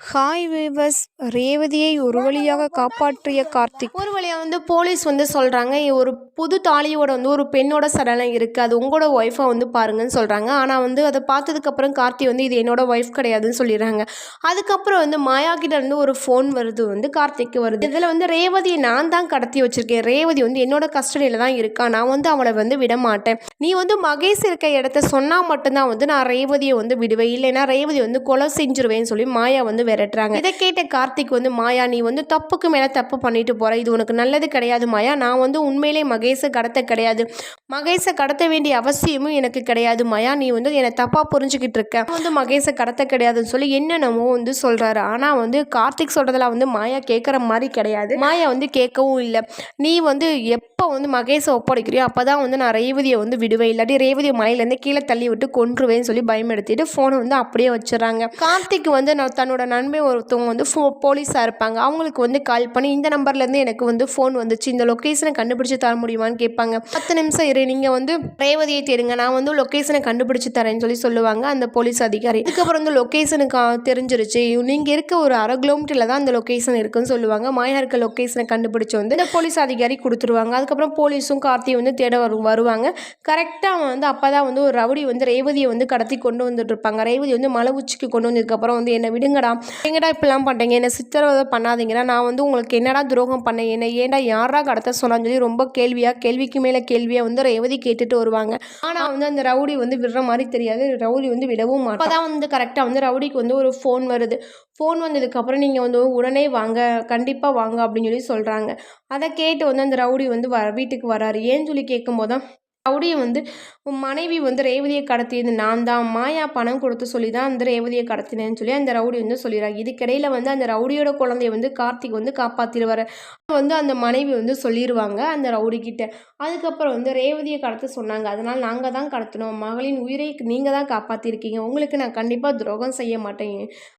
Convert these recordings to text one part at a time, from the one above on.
Hi viewers ரேவதியை ஒரு வழியாக காப்பாற்றிய கார்த்திக். ஒரு வழியாக வந்து போலீஸ் வந்து சொல்கிறாங்க ஒரு புது தாலியோட வந்து ஒரு பெண்ணோட சடலம் இருக்குது அது உங்களோட ஒய்ஃபை வந்து பாருங்கன்னு சொல்கிறாங்க ஆனால் வந்து அதை பார்த்ததுக்கப்புறம் கார்த்தி வந்து இது என்னோட ஒய்ஃப் கிடையாதுன்னு சொல்லிடுறாங்க. அதுக்கப்புறம் வந்து மாயா கிட்டேருந்து ஒரு ஃபோன் வருது வந்து கார்த்திக்கு வருது. இதில் வந்து ரேவதியை நான் தான் கடத்தி வச்சுருக்கேன். ரேவதி வந்து என்னோட கஸ்டடியில் தான் இருக்கா? நான் வந்து அவளை வந்து விட மாட்டேன். நீ வந்து மகேஷ் இருக்க இடத்த சொன்னால் மட்டும்தான் வந்து நான் ரேவதியை வந்து விடுவேன். இல்லைன்னா ரேவதி வந்து கொலை செஞ்சிருவேன்னு சொல்லி மாயா வந்து விரட்டுறாங்க. இதை கேட்ட கார்த்திக் வந்து மாயா நீ வந்து தப்புக்கு மேலே தப்பு பண்ணிட்டு போகிற இது உனக்கு நல்லது கிடையாது மாயா. நான் வந்து உண்மையிலே மகேஷை கடத்த கிடையாது. மகேஷை கடத்த வேண்டிய அவசியமும் எனக்கு கிடையாது மாயா. நீ வந்து என்னை தப்பாக புரிஞ்சுக்கிட்டு இருக்க. வந்து மகேஷை கடத்த கிடையாதுன்னு சொல்லி என்னென்னமோ வந்து சொல்கிறாரு ஆனால் வந்து கார்த்திக் சொல்கிறதெல்லாம் வந்து மாயா கேட்குற மாதிரி கிடையாது. மாயா வந்து கேட்கவும் இல்லை. நீ வந்து எப்போ வந்து மகேஷை ஒப்படைக்கிறியோ அப்போ தான் வந்து நான் ரேவதியை வந்து விடுவேன். இல்லாட்டி ரேவதியை மலையிலேருந்து கீழே தள்ளி விட்டு கொன்றுவேன்னு சொல்லி பயமெடுத்திட்டு ஃபோனை வந்து அப்படியே வச்சிடறாங்க. கார்த்திக் வந்து நான் தன்னோட நண்பன் ஒருத்தவங்க வந்து ஃபோ போலீஸாக இருப்பாங்க. அவங்களுக்கு வந்து கால் பண்ணி இந்த நம்பர்லேருந்து எனக்கு வந்து ஃபோன் வந்துச்சு. இந்த லொக்கேஷனை கண்டுபிடிச்சி தர முடியுமான்னு கேட்பாங்க. பத்து நிமிஷம் இரு. நீங்கள் வந்து ரேவதியை தேடுங்க. நான் வந்து லொக்கேஷனை கண்டுபிடிச்சி தரேன்னு சொல்லி சொல்லுவாங்க அந்த போலீஸ் அதிகாரி. இதுக்கப்புறம் வந்து லொக்கேஷனுக்கு தெரிஞ்சிருச்சு. நீங்கள் இருக்க ஒரு அரை கிலோமீட்டரில் தான் அந்த லொக்கேஷன் இருக்குன்னு சொல்லுவாங்க. மாயா இருக்க லொக்கேஷனை கண்டுபிடிச்சி வந்து இந்த போலீஸ் அதிகாரி கொடுத்துருவாங்க. அதுக்கப்புறம் போலீஸும் கார்த்தியை வந்து தேட வரும் வருவாங்க. கரெக்டாக அவன் வந்து அப்போ தான் வந்து ஒரு ரவுடி வந்து ரேவதியை வந்து கடத்தி கொண்டு வந்துட்டு இருப்பாங்க. ரேவதி வந்து மலை உச்சிக்கு கொண்டு வந்ததுக்கப்புறம் வந்து என்னை விடுங்கடா. எங்கடா இப்படிலாம் பண்ணுறீங்க என்னை சித்திரவதை பண்ணாதீங்கடா. நான் வந்து உங்களுக்கு என்னடா துரோகம் பண்ணேன்? என்ன ஏன்டா யாரா கடத்த சொன்னான்னு சொல்லி ரொம்ப கேள்வியாக கேள்விக்கு மேலே கேள்வியாக வந்து ரேவதி கேட்டுட்டு வருவாங்க. ஆனால் வந்து அந்த ரவுடி வந்து விடுற மாதிரி தெரியாது. ரவுடி வந்து விடவும் மாட்டோம் அப்போ வந்து கரெக்டாக வந்து ரவுடிக்கு வந்து ஒரு ஃபோன் வருது. ஃபோன் வந்ததுக்கப்புறம் நீங்கள் வந்து உடனே வாங்க. கண்டிப்பாக வாங்க அப்படின்னு சொல்லி சொல்கிறாங்க அதை கேட்டு வந்து அந்த ரவுடி வந்து வ வீட்டுக்கு வராரு. ஏன்னு சொல்லி கேட்கும்போது தான் ரவுடியை வந்து உன் மனைவி வந்து ரேவதியை கடத்தியது நான் தான். மாயா பணம் கொடுத்து சொல்லி தான் அந்த ரேவதியை கடத்தினேன்னு சொல்லி அந்த ரவுடி வந்து சொல்லிடுறாங்க இதுக்கிடையில் வந்து அந்த ரவுடியோட குழந்தைய வந்து கார்த்திக் வந்து காப்பாற்றிடுவார் வந்து அந்த மனைவி வந்து சொல்லிடுவாங்க அந்த ரவுடி கிட்ட. அதுக்கப்புறம் வந்து ரேவதியை கடத்த சொன்னாங்க. அதனால் நாங்கள் தான் கடத்தினோம். மகளின் உயிரை நீங்கள் தான் காப்பாற்றிருக்கீங்க உங்களுக்கு நான் கண்டிப்பாக துரோகம் செய்ய மாட்டேன்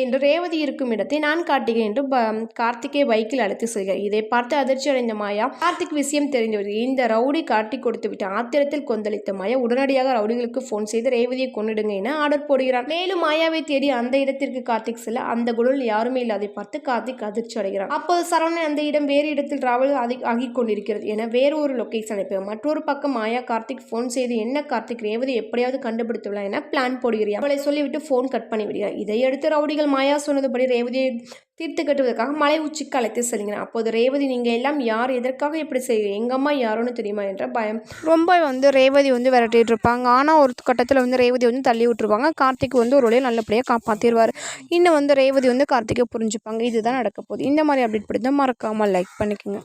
என்று ரேவதி இருக்கும் இடத்தை நான் காட்டுகிறேன் என்று ப கார்த்திகை பைக்கில் அழைத்து செல்கிறார். இதை பார்த்து அதிர்ச்சி அடைந்த மாயா கார்த்திக் விஷயம் தெரிஞ்சது இந்த ரவுடி காட்டி கொடுத்து விட்டு ஆத்திரத்தில் கொந்தளித்த மாயா உடனடியாக ரவுடிகளுக்கு ஃபோன் செய்து ரேவதியை கொண்டுடுங்க என ஆர்டர் போடுகிறார். மேலும் மாயாவை தேடி அந்த இடத்திற்கு கார்த்திக் செல்ல அந்த குடல் யாருமே இல்லாதை பார்த்து கார்த்திக் அதிர்ச்சி அடைகிறான் அப்போது சரவணன் அந்த இடம் வேறு இடத்தில் டிராவல் ஆகி கொண்டிருக்கிறது என வேறு ஒரு லொகேஷன் அனுப்ப மற்றொரு பக்கம் மாயா கார்த்திக் ஃபோன் செய்து என்ன கார்த்திக் ரேவதி எப்படியாவது கண்டுபிடித்துள்ளா என பிளான் போடுகிறார். அவளை சொல்லிவிட்டு ஃபோன் கட் பண்ணி விடுகிறார் இதையடுத்து ரவுடிகள் மாயா சொன்னதுபடி ரேவதியை தீர்த்து கட்டுவதற்காக மலை உச்சிக்கு அழைத்து செல்கிறார் அப்போது ரேவதி நீங்கள் எல்லாம் யார்? எதற்காக இப்படி செய்ய எங்கள் அம்மா யாரோன்னு தெரியுமா? என்ற பயம். ரொம்ப வந்து ரேவதி வந்து விரட்டிட்டு இருப்பாங்க. ஆனால் ஒரு கட்டத்தில் வந்து ரேவதி வந்து தள்ளி விட்டுருவாங்க. கார்த்திக் வந்து ஒரு வழியை நல்லபடியாக காப்பாற்றிடுவார் இன்னும் வந்து ரேவதி வந்து கார்த்திகை புரிஞ்சுப்பாங்க. இதுதான் நடக்க போகுது. இந்த மாதிரி அப்டேட் பிடித்தா மறக்காமல் லைக் பண்ணிக்கோங்க.